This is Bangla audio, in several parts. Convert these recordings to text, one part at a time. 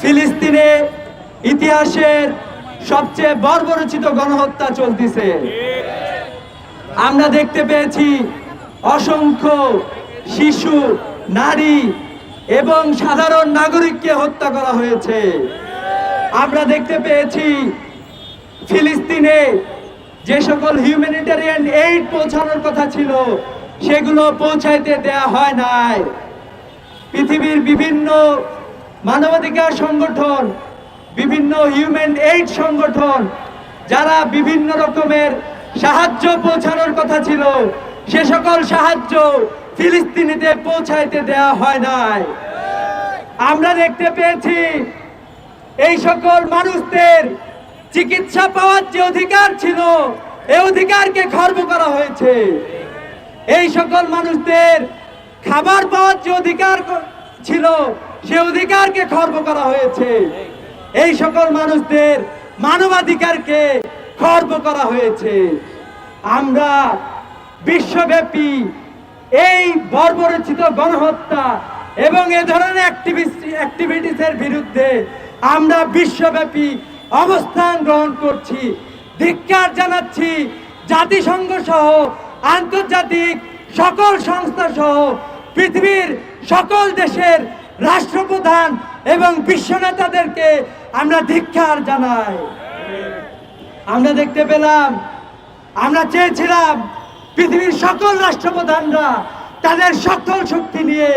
ফিলিস্তিনে ইতিহাসের সবচেয়ে বর্বরচিত গণহত্যা চলতেছে। আমরা দেখতে পেয়েছি অসংখ্য শিশু, নারী এবং সাধারণ নাগরিককে হত্যা করা হয়েছে। আমরা দেখতে পেয়েছি ফিলিস্তিনে যে সকল হিউম্যানিটারিয়ান এইড পৌঁছানোর কথা ছিল, সেগুলো পৌঁছাইতে দেয়া হয় নাই। পৃথিবীর বিভিন্ন মানবাধিকার সংগঠন, বিভিন্ন হিউম্যান এইড সংগঠন, যারা বিভিন্ন রকমের সাহায্য পৌঁছানোর কথা ছিল, সে সকল সাহায্য ফিলিস্তিনিতে পৌঁছাইতে দেয়া হয় নাই। আমরা দেখতে পেয়েছি, এই সকল মানুষদের চিকিৎসা পাওয়ার যে অধিকার ছিল এই অধিকারকে খর্ব করা হয়েছে। এই সকল মানুষদের খাবার পাওয়ার যে অধিকার ছিল সে অধিকারকে খর্ব করা হয়েছে। এই সকল মানুষদের মানবাধিকারকে খর্ব করা হয়েছে। আমরা বিশ্বব্যাপী এই বর্বরচিত গণহত্যা এবং এ ধরনের অ্যাক্টিভিটিসের বিরুদ্ধে আমরা বিশ্বব্যাপী অবস্থান গ্রহণ করছি। ধিক্কার জানাচ্ছি। জাতিসংঘ সহ, আন্তর্জাতিক সকল সংস্থা সহ, পৃথিবীর সকল দেশের রাষ্ট্রপ্রধান এবং বিশ্ব নেতাদেরকে আমরা ধিক্কার জানাই। আমরা দেখতে পেলাম, আমরা চেয়েছিলাম পৃথিবীর সকল রাষ্ট্রপ্রধানরা তাদের সকল শক্তি নিয়ে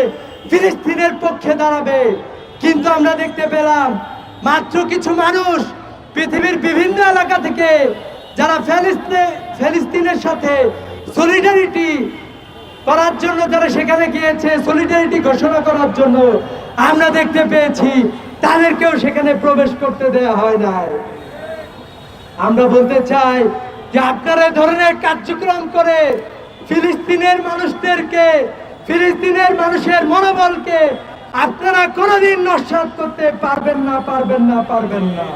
ফিলিস্তিনের পক্ষে দাঁড়াবে। কিন্তু আমরা দেখতে পেলাম, মাত্র কিছু মানুষ পৃথিবীর বিভিন্ন এলাকা থেকে যারা ফিলিস্তিনে ফিলিস্তিনের সাথে সলিডারিটি করার জন্য যারা সেখানে গিয়েছে সলিডারিটি ঘোষণা করার জন্য, আমরা দেখতে পেয়েছি, তাদেরকেও সেখানে প্রবেশ করতে দেওয়া হয় নাই। আমরা বলতে চাই যে আপনারা ধরনের কার্যক্রম করে ফিলিস্তিনের মানুষদেরকে, ফিলিস্তিনের মানুষের মনোবলকে আপনারা কোনোদিন নস্বাত করতে পারবেন না পারবেন না পারবেন না।